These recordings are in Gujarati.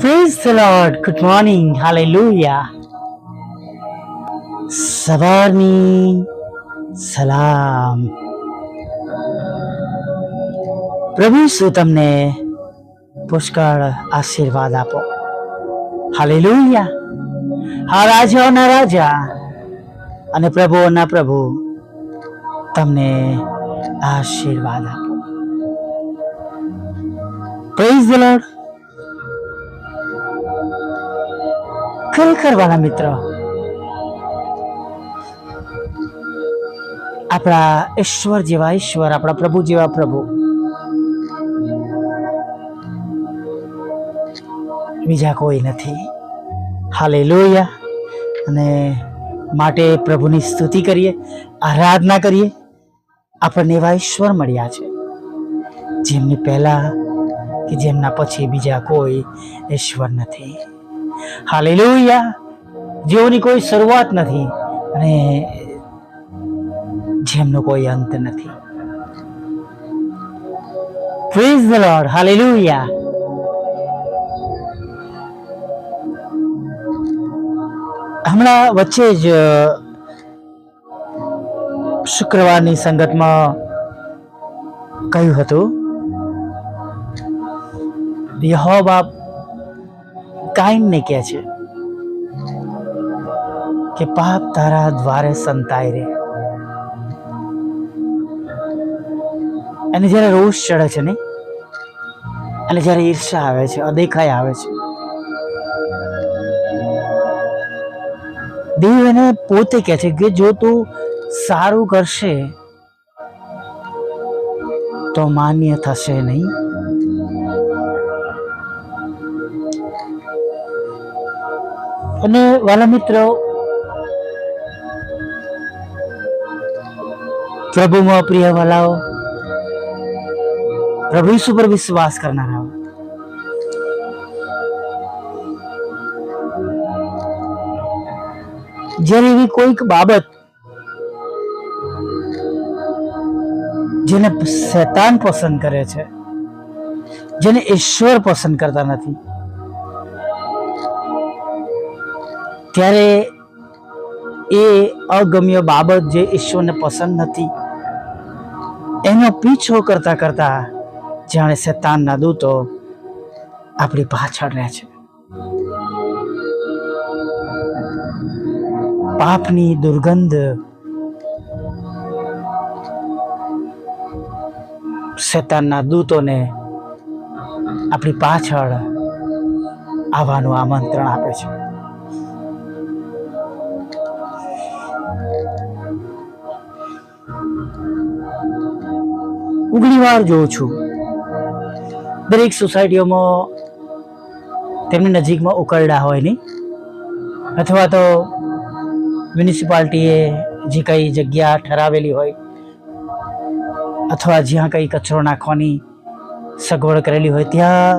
Praise the Lord. Good morning. Hallelujah. સવારની સલામ પ્રભુ શું તમને પુષ્કળ આશીર્વાદ આપો હાલેલુયા હા રાજાઓના રાજા અને પ્રભુઓના પ્રભુ તમને આશીર્વાદ આપો પ્રેઝ ધ લોર્ડ ખરેખર વાળા મિત્ર, આપણા ઈશ્વર જેવા ઈશ્વર, આપણા પ્રભુ જેવા પ્રભુ, બીજા કોઈ નથી. હાલે અને માટે પ્રભુની સ્તુતિ કરીએ, આરાધના કરીએ. આપણને એવા ઈશ્વર મળ્યા છે, જેમની પહેલા કે જેમના પછી બીજા કોઈ ઈશ્વર નથી. હાલેલુયા. જેઓની કોઈ શરૂઆત નથી અને જેમનો કોઈ અંત નથી. Praise the lord hallelujah. હમણાં વચ્ચે જ શુક્રવારની સંગતમાં કહ્યું હતું, યહોવા કાઈનને કહે છે કે પાપ તારા દ્વારે સંતાય રે. અને જ્યારે રોષ ચડે છે ને, અને જ્યારે ઈર્ષા આવે છે અદેખાય આવે છે, દેવ એને પોતે કહે છે કે જો તું સારું કરશે, તો માન્ય થશે નહીં. અને વાલા મિત્રો પ્રભુમાં પ્રિય વાલાઓ, પ્રભુ ઈસુ વિશ્વાસ કરનારાઓ, જ્યારે એવી કોઈક બાબત જેને શેતાન પસંદ કરે છે, જેને ઈશ્વર પસંદ કરતા નથી ત્યારે એ અગમ્ય બાબત જે ઈશ્વરને પસંદ નથી, એનો પીછો કરતા કરતા જાણે શેતાનના દૂતો આપણી પાછળ રહે છે. પાપની દુર્ગંધ શેતાનના દૂતોને આપણી પાછળ આવવાનું આમંત્રણ આપે છે. હું વાર જોઉં છું. દરેક સોસાયટીઓમાં તેમની નજીકમાં ઉકરડા હોય નહીં. અથવા તો મ્યુનિસિપાલિટીએ જે કંઈ જગ્યા ઠરાવેલી હોય, અથવા જ્યાં કંઈ કચરો નાખવાની સગવડ કરેલી હોય, ત્યાં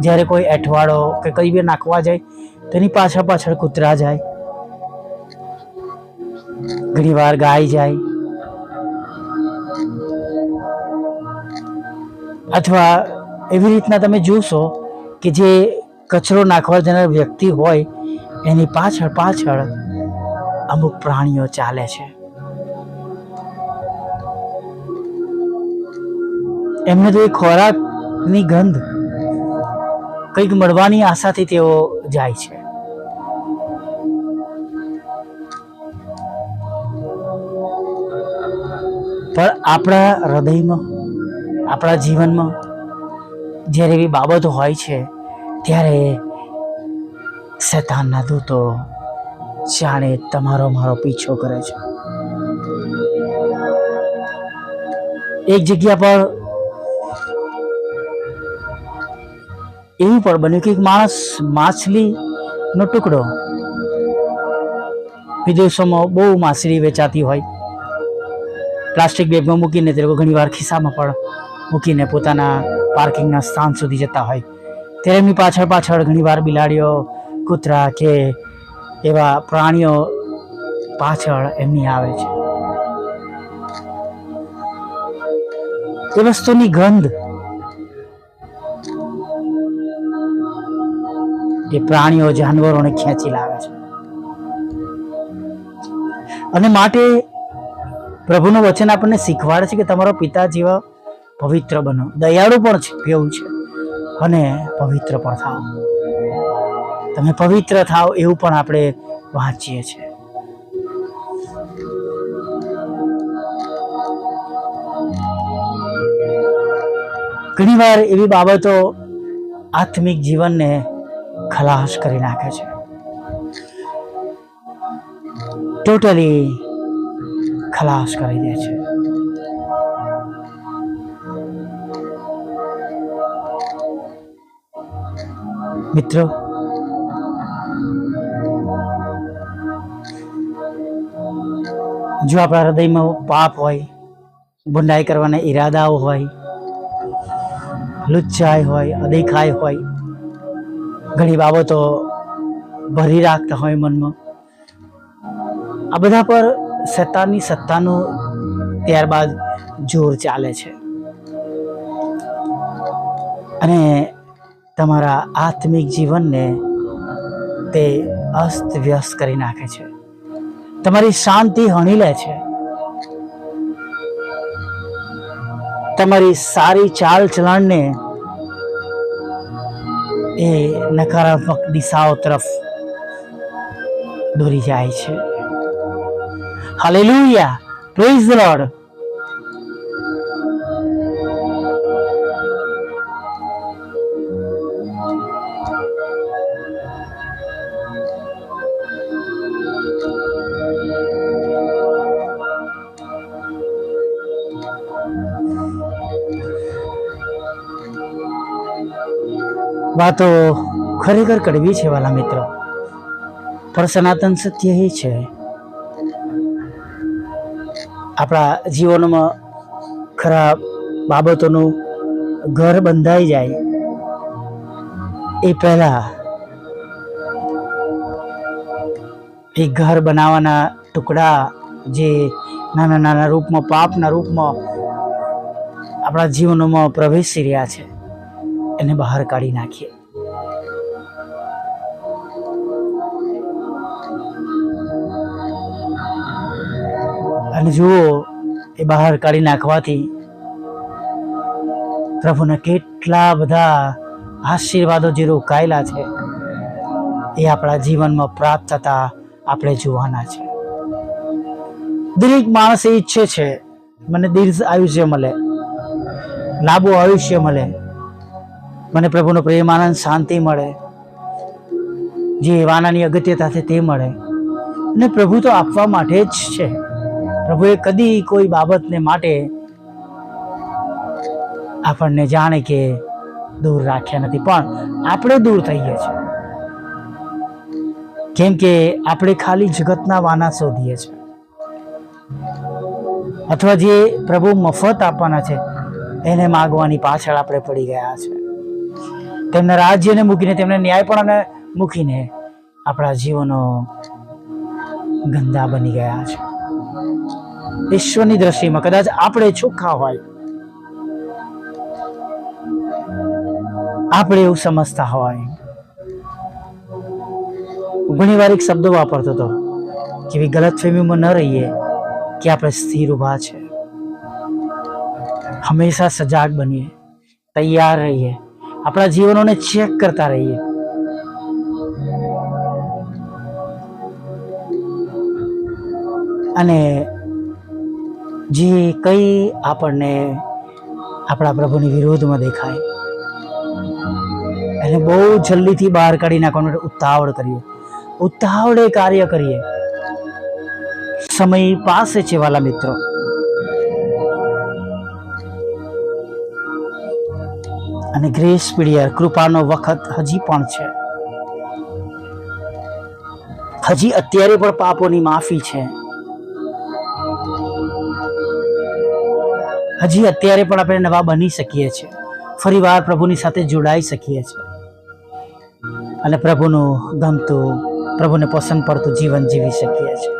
જ્યારે કોઈ એઠવાડો કે કંઈ બી નાખવા જાય, તેની પાછળ પાછળ કૂતરા જાય. ઘણીવાર ગાય જાય. અથવા એવી રીતના તમે જોશો કે જે કચરો નાખવા જનાર વ્યક્તિ હોય, એની પાછળ પાછળ અમુક પ્રાણીઓ ચાલે છે. એમને તો એ ખોરાકની ગંધ કંઈક મળવાની આશાથી તેઓ જાય છે. પણ આપણા હૃદયમાં આપણા જીવનમાં જ્યારે એવી બાબતો હોય છે, ત્યારે શેતાનના દૂતો જાણે તમારો મારો પીછો કરે છે. એક જગ્યા પર એવું પણ બન્યું કે એક માણસ માછલીનો ટુકડો વિદેશોમાં બહુ માછલી વેચાતી હોય. પ્લાસ્ટિક બેગમાં મૂકીને તે લોકો ઘણીવાર ખિસ્સામાં પણ મૂકીને પોતાના પાર્કિંગના સ્થાન સુધી જતા હોય. ત્યારે એમની પાછળ પાછળ ઘણીવાર બિલાડીઓ, કૂતરા કે એવા પ્રાણીઓ પાછળ એમની આવે છે. એ વસ્તુની ગંધ એ પ્રાણીઓ, જાનવરોને ખેંચી લાવે છે. અને માટે પ્રભુનું વચન આપણને શીખવાડે છે કે તમારો પિતા જેવા પવિત્ર બનો. દયાળુ પણ છે કેવું છે. અને પવિત્ર પણ થાવ. તમે પવિત્ર થાવ એવું પણ આપણે વાંચીએ છીએ. ઘણીવાર એવી બાબતો આત્મિક જીવનને ખલાસ કરી નાખે છે. ટોટલી ખલાસ કરી દે છે. મિત્રો, જો આપણા હૃદયમાં પાપ હોય બુંડાઈ કરવાના ઈરાદાઓ હોય, લુચ્ચાઈ હોય, અદેખાઈ હોય, ઘણી બાબતો ભરી રાખતા હોય મનમાં, આ બધા પર સત્તાની સત્તાનું ત્યારબાદ જોર ચાલે છે. અને તમારા આત્મિક જીવનને તે અસ્ત વ્યસ્ત કરી નાખે છે. તમારી શાંતિ હણી લે છે. તમારી સારી ચાલ ચલણને એ નકારાત્મક દિશાઓ તરફ દોરી જાય છે. હાલેલુયા પ્રેઝ લોર્ડ વાતો ખરેખર કડવી છે વાલા મિત્રો. પણ સનાતન સત્ય એ છે. આપણા જીવનમાં ખરાબ બાબતોનું ઘર બંધાઈ જાય એ પહેલા એ ઘર બનાવવાના ટુકડા જે નાના નાના રૂપમાં, પાપના રૂપમાં આપણા જીવનોમાં પ્રવેશી રહ્યા છે. એને બહાર કાઢી નાખીએ. અને જુઓ, એ બહાર કાઢી નાખવાથી પ્રભુના કેટલા બધા આશીર્વાદો જે રોકાયેલા છે, એ આપણા જીવનમાં પ્રાપ્ત થતા આપણે જોવાના છે. દરેક માણસ એ ઈચ્છે છે, મને દીર્ઘ આયુષ્ય મળે, લાંબુ આયુષ્ય મળે. મને પ્રભુનો પ્રેમ, આનંદ, શાંતિ મળે. જે વાનાની અગત્યતા છે તે મળે. અને પ્રભુ તો આપવા માટે જ છે. પ્રભુએ કદી કોઈ બાબતને માટે આપણને જાણે કે દૂર રાખ્યા નથી. પણ આપણે દૂર થઈએ છીએ. કેમ કે આપણે ખાલી જગતના વાના શોધીએ છીએ. અથવા જે પ્રભુ મફત આપવાના છે, એને માગવાની પાછળ આપણે પડી ગયા છે તેમના રાજ્યને મૂકીને, તેમને પણ મૂકીને આપણા જીવનો ગંદા બની ગયા છે. ઈશ્વરની દ્રષ્ટિમાં કદાચ આપણે ચોખ્ખા હોય. આપણે એવું સમજતા હોય. ઘણી વાર એક શબ્દો વાપરતો હતો કે ગલત ફેમીમાં ન રહીએ કે આપણે સ્થિર ઊભા છે. હંમેશા સજાગ બનીએ, તૈયાર રહીએ. આપણા જીવનોને ચેક કરતા રહીએ. અને જે કંઈ આપણને આપણા પ્રભુની વિરોધમાં દેખાય, એને બહુ જલ્દીથી બહાર કાઢી નાખવાનું ઉતાવળ કરીએ. ઉતાવળે કાર્ય કરીએ. સમય પાસે છે વાલા મિત્રો. અને ગ્રેસ પીરિયડ કૃપાનો વખત હજી પણ છે. હજી અત્યારે પણ પાપોની માફી છે. હજી અત્યારે પણ આપણે નવા બની શકીએ છીએ ફરીવાર પ્રભુની સાથે જોડાઈ શકીએ છીએ અને પ્રભુનું ગમતું પ્રભુને પસંદ પડતું જીવન જીવી શકીએ છીએ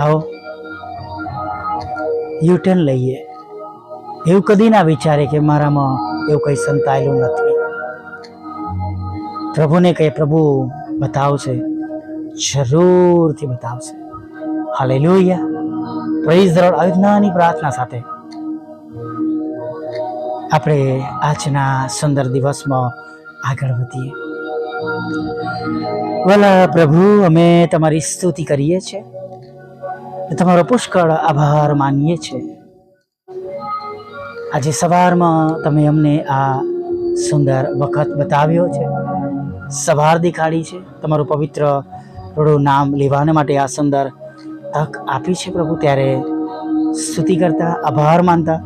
આવો. યુટર્ન લઈએ. એવું કદી ના વિચારે કે મારામાં એવું કંઈ સંતાયેલું નથી. પ્રભુને કહે પ્રભુ બતાવશે, જરૂરથી બતાવશે. Hallelujah praise the lord. આજ્ઞાની પ્રાર્થના સાથે. આપણે આજના સુંદર દિવસમાં આગળ વધીએ. વાલા પ્રભુ, અમે તમારી સ્તુતિ કરીએ છીએ. તમારો પુષ્કળ આભાર માનીએ છીએ. આજે સવારમાં તમે અમને આ સુંદર વખત બતાવ્યો છે. સવાર દેખાડી છે. તમારું પવિત્ર થોડું નામ લેવાને માટે આ સુંદર તક આપી છે પ્રભુ. ત્યારે સ્તુતિ કરતા, આભાર માનતા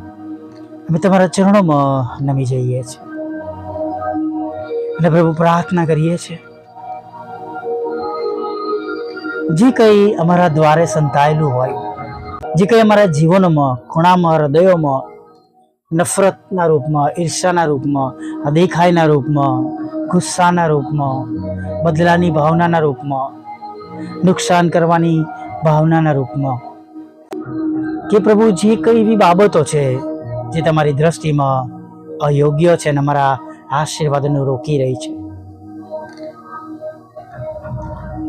અમે તમારા ચરણોમાં નમી જઈએ છીએ. અને પ્રભુ પ્રાર્થના કરીએ છીએ. જે કંઈ અમારા દ્વારે સંતાયેલું હોય, જે કંઈ અમારા જીવનમાં, ખૂણામાં, હૃદયોમાં નફરતના રૂપમાં ઈર્ષાના રૂપમાં દેખાયના રૂપમાં, ગુસ્સાના રૂપમાં, બદલાની ભાવનાના રૂપમાં, નુકસાન કરવાની ભાવનાના રૂપમાં. કે પ્રભુ, જે કઈ એવી બાબતો છે જે તમારી દ્રષ્ટિમાં અયોગ્ય છે અને અમારા આશીર્વાદને રોકી રહી છે?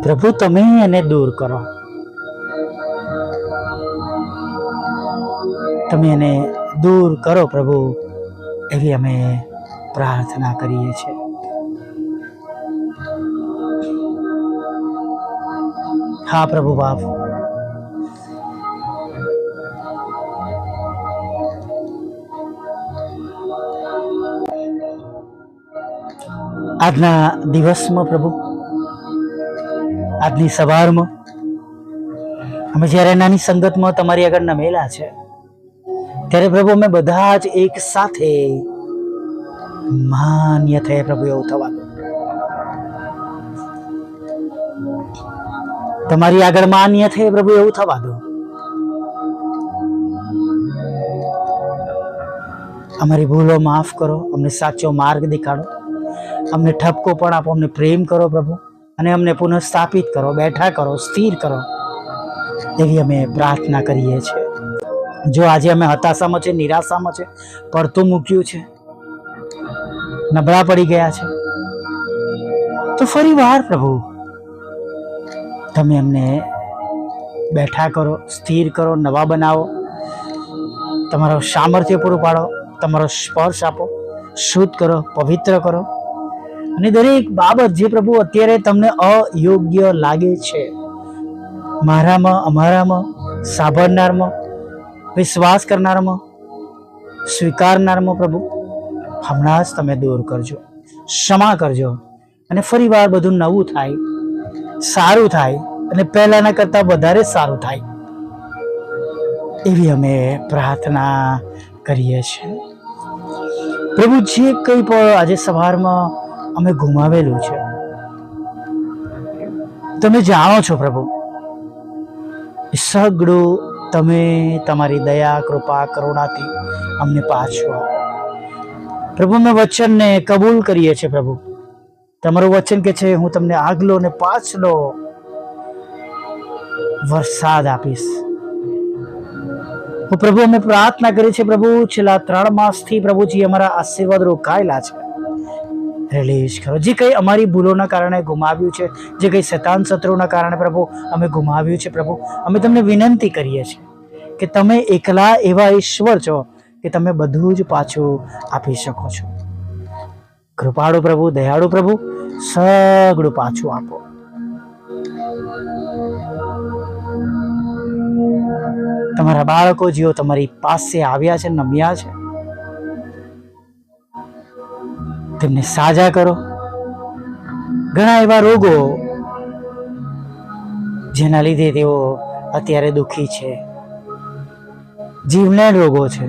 પ્રભુ, તમે એને દૂર કરો. તમે એને દૂર કરો પ્રભુ, એવી અમે પ્રાર્થના કરીએ છીએ. હા પ્રભુ બાપ. આજના દિવસમાં પ્રભુ, આજની સવારમાં, અમે જ્યારે નાની સંગતમાં તમારી આગળ નમેલા છે ત્યારે પ્રભુ અમે બધા જ એક સાથે માન્ય થયા પ્રભુ એવું થવા તમારી આગળ માન્ય થયે પ્રભુ એવું થવા દો અમારી ભૂલો માફ કરો, અમને સાચો માર્ગ દેખાડો. અમને ઠપકો પણ આપો, અમને પ્રેમ કરો પ્રભુ. અને અમને પુનઃ સ્થાપિત કરો, બેઠા કરો, સ્થિર કરો. એવી અમે પ્રાર્થના કરીએ છીએ. જો આજે અમે હતાશામાં છે નિરાશામાં છે પડતું મૂક્યું છે, નબળા પડી ગયા છે, તો ફરી વાર પ્રભુ, તમે એમને બેઠા કરો, સ્થિર કરો, નવા બનાવો, તમારો સામર્થ્ય પૂરું પાડો, તમારો સ્પર્શ આપો, શુદ્ધ કરો, પવિત્ર કરો. અને દરેક બાબત જે પ્રભુ અત્યારે તમને અયોગ્ય લાગે છે, મારામાં, અમારામાં, સાંભળનારમાં વિશ્વાસ કરનારમાં, સ્વીકારનારમાં પ્રભુ, હમણાં જ તમે દૂર કરજો, ક્ષમા કરજો અને ફરી વાર બધું નવું થાય, સારું થાય અને પહેલાના કરતાં વધારે સારું થાય. એવી અમે પ્રાર્થના કરીએ છીએ. પ્રભુ, જે કંઈ પણ આજે સવારમાં અમે ગુમાવેલું છે, તમે જાણો છો પ્રભુ સગડું તમે તમારી દયા, કૃપા, કરુણાથી અમને પાછો પ્રભુ, અમે વચનને કબૂલ કરીએ છીએ, પ્રભુ. તમારું વચન કે છે, હું તમને આગલો ને પાછલો વરસાદ આપીશ. હું પ્રભુ, અમે પ્રાર્થના કરી છે પ્રભુ, છેલ્લા ત્રણ માસથી પ્રભુજી અમારા આશીર્વાદ રોકાયેલા છે. રિલીઝ કરો જે કંઈ અમારી ભૂલોના કારણે ગુમાવ્યું છે, જે કંઈ શતાન શત્રુના કારણે પ્રભુ અમે ગુમાવ્યું છે, પ્રભુ, અમે તમને વિનંતી કરીએ છીએ કે તમે એકલા એવા ઈશ્વર છો કે તમે બધું જ પાછું આપી શકો છો. કૃપાળુ પ્રભુ, દયાળુ પ્રભુ, સગડું પાછું આપો. તમારા બાળકો જેઓ તમારી પાસે આવ્યા છે, નમ્યા છે તેમને સાજા કરો. ઘણા એવા રોગો જેના લીધે તેઓ અત્યારે દુઃખી છે. જીવલેણ રોગો છે.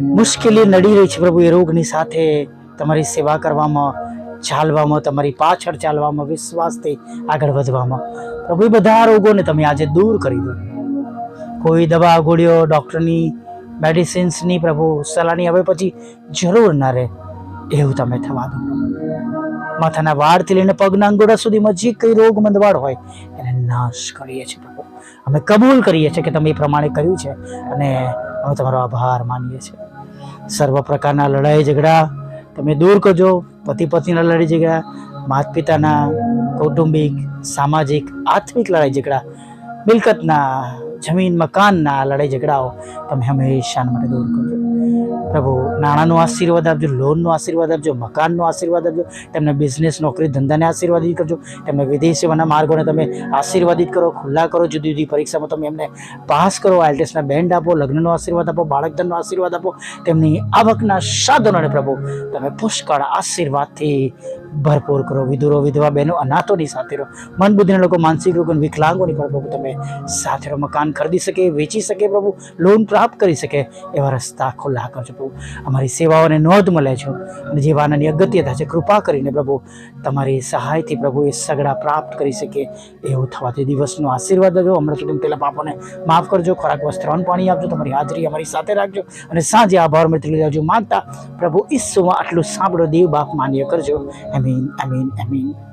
મુશ્કેલી નડી રહી છે પ્રભુ, એ રોગની સાથે તમારી સેવા કરવામાં, ચાલવામાં, તમારી પાછળ ચાલવામાં વિશ્વાસથી આગળ વધવામાં. પ્રભુ બધા રોગોને તમે આજે દૂર કરી દો. કોઈ દવા, ગોળીઓ ડૉક્ટરની મેડિસિન્સની પ્રભુ સલાહની હવે પછી જરૂર ના રહે. એવું તમે થવા દો. માથાના વાળથી લઈને પગના અંગોડા સુધીમાં જે કંઈ રોગ મંદવાડ હોય, એને નાશ કરીએ છીએ પ્રભુ. અમે કબૂલ કરીએ છીએ કે તમે એ પ્રમાણે કર્યું છે અને અમે તમારો આભાર માનીએ છીએ. સર્વ પ્રકારના લડાઈ ઝઘડા તમે દૂર કરજો. પતિ પત્નીના લડાઈ ઝઘડા, માતા પિતાના, કૌટુંબિક, સામાજિક, આત્મિક લડાઈ ઝઘડા, મિલકતના જમીન મકાનના લડાઈ ઝઘડાઓ તમે હંમેશા માટે દૂર કરજો. પ્રભુ, નાણાંનો આશીર્વાદ આપજો, લોનનો આશીર્વાદ આપજો, મકાનનો આશીર્વાદ આપજો, તેમને બિઝનેસ નોકરી, ધંધાને આશીર્વાદિત કરજો. તેમને વિદેશ સેવાના માર્ગોને તમે આશીર્વાદિત કરો, ખુલ્લા કરો, જુદી જુદી પરીક્ષામાં તમે એમને પાસ કરો આઈલ્ટેસના બેન્ડ આપો, લગ્નનો આશીર્વાદ આપો, બાળકધનનો આશીર્વાદ આપો. તેમની આવકના સાધનોને પ્રભુ, તમે પુષ્કળ આશીર્વાદથી ભરપૂર કરો. વિધુરો, વિધવા બહેનો, અનાથોની સાથે રહો. મન બુદ્ધિના લોકો, માનસિક અને વિકલાંગોની પણ પ્રભુ તમે સાથે રહો. મકાન ખરીદી શકે, વેચી શકે, પ્રભુ. લોન પ્રાપ્ત કરી શકે એવા રસ્તા ખુલ્લા કરજો પ્રભુ. અમારી સેવાઓને નોંધ મળે છે અને જે અગત્યતા છે. કૃપા કરીને પ્રભુ તમારી સહાયથી પ્રભુ એ સગડા પ્રાપ્ત કરી શકે એવું થવાથી દિવસનો આશીર્વાદ આપજો હમણાં સુધી પેલા પાપોને માફ કરજો. ખોરાક, વસ્ત્ર, અન્ન, પાણી આપજો. તમારી હાજરી અમારી સાથે રાખજો અને સાંજે આભાર લઈ આવજો માગતા પ્રભુ ઈસુમાં આટલું સાંભળો. દેવ બાપ માન્ય કરજો. અમીન અમીન અમીન